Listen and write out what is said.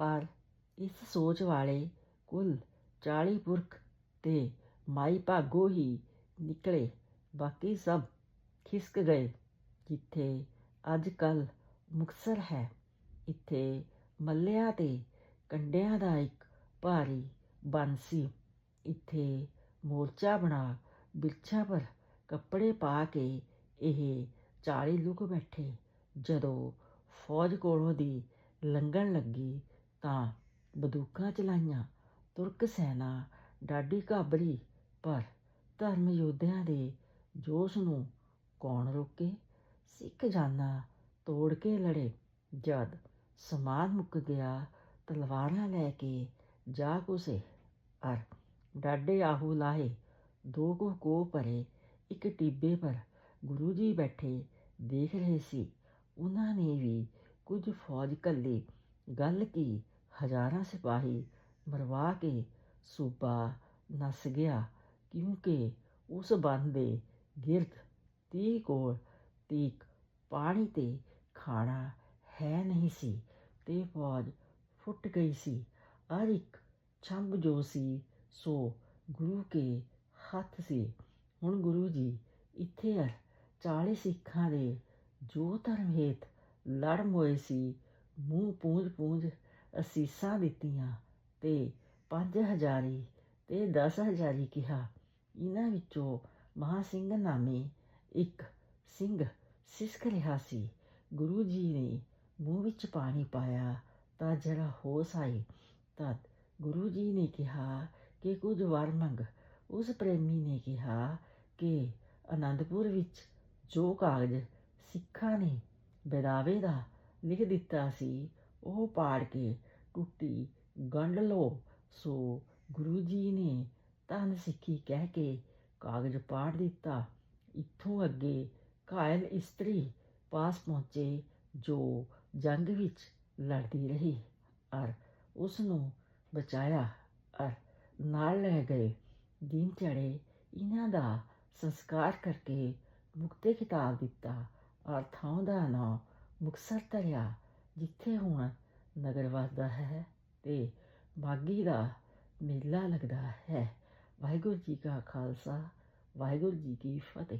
ਪਰ ਇਸ ਸੋਚ ਵਾਲੇ ਕੁੱਲ 40 ਪੁਰਖ ਤੇ ਮਾਈ ਭਾਗੋ ਹੀ ਨਿਕਲੇ। ਬਾਕੀ ਸਭ ਖਿਸਕ ਗਏ, ਜਿੱਥੇ ਅੱਜ ਕੱਲ ਮੁਕਤਸਰ ਹੈ। ਇੱਥੇ ਮੱਲਿਆਂ ਤੇ ਕੰਡਿਆਂ ਦਾ ਇੱਕ ਭਾਰੀ ਬੰਨ ਸੀ। ਇੱਥੇ ਮੋਰਚਾ ਬਣਾ, ਬਿਰਛਾਂ ਪਰ ਕੱਪੜੇ ਪਾ ਕੇ ਇਹ ਚਾਲੀ ਲੁਕ ਬੈਠੇ। ਜਦੋਂ ਫੌਜ ਕੋਲੋਂ ਦੀ ਲੰਘਣ ਲੱਗੀ ਤਾਂ ਬੰਦੂਕਾਂ ਚਲਾਈਆਂ, ਤੁਰਕ ਸੈਨਾ, ਡਾਢੀ ਘਾਬਰੀ ਪਰ ਧਰਮ ਯੋਧਿਆਂ ਦੇ ਜੋਸ਼ ਨੂੰ ਕੌਣ ਰੋਕੇ? ਸਿੱਖ ਜਾਨਾਂ ਤੋੜ ਕੇ ਲੜੇ, ਜਦ ਸਮਾਨ ਮੁੱਕ ਗਿਆ, ਤਲਵਾਰਾਂ ਲੈ ਕੇ ਜਾ ਘੁਸੇ। ਅਰ ਡਾਢੇ ਆਹੂ ਲਾਹੇ, ਦੋ ਕੁ ਕੋ ਭਰੇ, ਇੱਕ ਟਿੱਬੇ ਪਰ ਗੁਰੂ ਜੀ ਬੈਠੇ ਦੇਖ ਰਹੇ ਸੀ। ਉਹਨਾਂ ਨੇ ਵੀ ਕੁਝ ਫੌਜ ਕੱਲੀ ਗੱਲ ਕੀ? ਹਜ਼ਾਰਾਂ ਸਿਪਾਹੀ ਮਰਵਾ ਕੇ ਸੂਬਾ ਨੱਸ ਗਿਆ, ਕਿਉਂਕਿ ਉਸ ਬੰਨ ਦੇ ਗਿਰਦ ਤੀਹ ਕੋਲ ਤੀਕ ਪਾਣੀ ਤੇ ਖਾਣਾ ਹੈ ਨਹੀਂ ਸੀ ਤੇ ਫੌਜ ਫੁੱਟ ਗਈ ਸੀ। ਹਰ ਇੱਕ ਛੰਭ ਜੋ ਸੀ, ਸੋ ਗੁਰੂ ਕੇ ਹੱਥ ਸੀ। ਹੁਣ ਗੁਰੂ ਜੀ ਇੱਥੇ ਅਰ, ਚਾਲੀ ਸਿੱਖਾਂ ਦੇ ਜੋ ਧਰਮ ਹੇਤ ਲੜ ਮੋਏ ਸੀ ਮੂੰਹ ਪੂੰਝ ਪੂੰਝ ਅਸੀਸਾਂ ਦਿੱਤੀਆਂ ਤੇ ਪੰਜ ਹਜ਼ਾਰੀ ਤੇ ਦਸ ਹਜ਼ਾਰੀ ਕਿਹਾ, ਇਹਨਾਂ ਵਿੱਚੋਂ ਮਹਾ ਸਿੰਘ ਨਾਮੇ ਇੱਕ ਸਿੰਘ ਸਿਸਕ ਰਿਹਾ ਸੀ। ਗੁਰੂ ਜੀ ਨੇ ਮੂੰਹ ਵਿੱਚ ਪਾਣੀ ਪਾਇਆ ਤਾਂ ਜਰਾ ਹੋਸ਼ ਆਈ। ਤਦ ਗੁਰੂ ਜੀ ਨੇ ਕਿਹਾ ਕਿ ਕੁਝ ਵਰ ਮੰਗ। ਉਸ ਪ੍ਰੇਮੀ ਨੇ ਕਿਹਾ ਕਿ ਅਨੰਦਪੁਰ ਵਿੱਚ ਜੋ ਕਾਗਜ਼ ਸਿੱਖਾਂ ਨੇ ਬੇਦਾਵੇ ਦਾ ਲਿਖ ਦਿੱਤਾ ਸੀ। ਉਹ ਪਾੜ ਕੇ ਟੁੱਟੀ ਗੰਢ ਲਓ। ਸੋ ਗੁਰੂ ਜੀ ਨੇ ਧੰਨ ਸਿੱਖੀ ਕਹਿ ਕੇ ਕਾਗਜ਼ ਪਾੜ ਦਿੱਤਾ। ਇੱਥੋਂ ਅੱਗੇ ਘਾਇਲ ਇਸਤਰੀ ਪਾਸ ਪਹੁੰਚੇ, ਜੋ ਜੰਗ ਵਿੱਚ ਲੜਦੀ ਰਹੀ ਔਰ ਉਸ ਨੂੰ ਬਚਾਇਆ ਔਰ ਨਾਲ ਲੈ ਗਏ। ਦਿਨ ਚੜੇ ਇਹਨਾਂ ਦਾ ਸੰਸਕਾਰ ਕਰਕੇ ਮੁਕਤੇ ਖਿਤਾਬ ਦਿੱਤਾ ਔਰ ਥਾਂ ਦਾ ਨਾਂ ਮੁਕਤਸਰ ਧਰਿਆ, ਜਿੱਥੇ ਹੁਣ ਨਗਰ ਵਸਦਾ ਹੈ ਤੇ ਮਾਗੀ ਦਾ ਮੇਲਾ ਲੱਗਦਾ ਹੈ। ਵਾਹਿਗੁਰੂ ਜੀ ਕਾ ਖਾਲਸਾ, ਵਾਹਿਗੁਰੂ ਜੀ ਕੀ ਫਤਿਹ।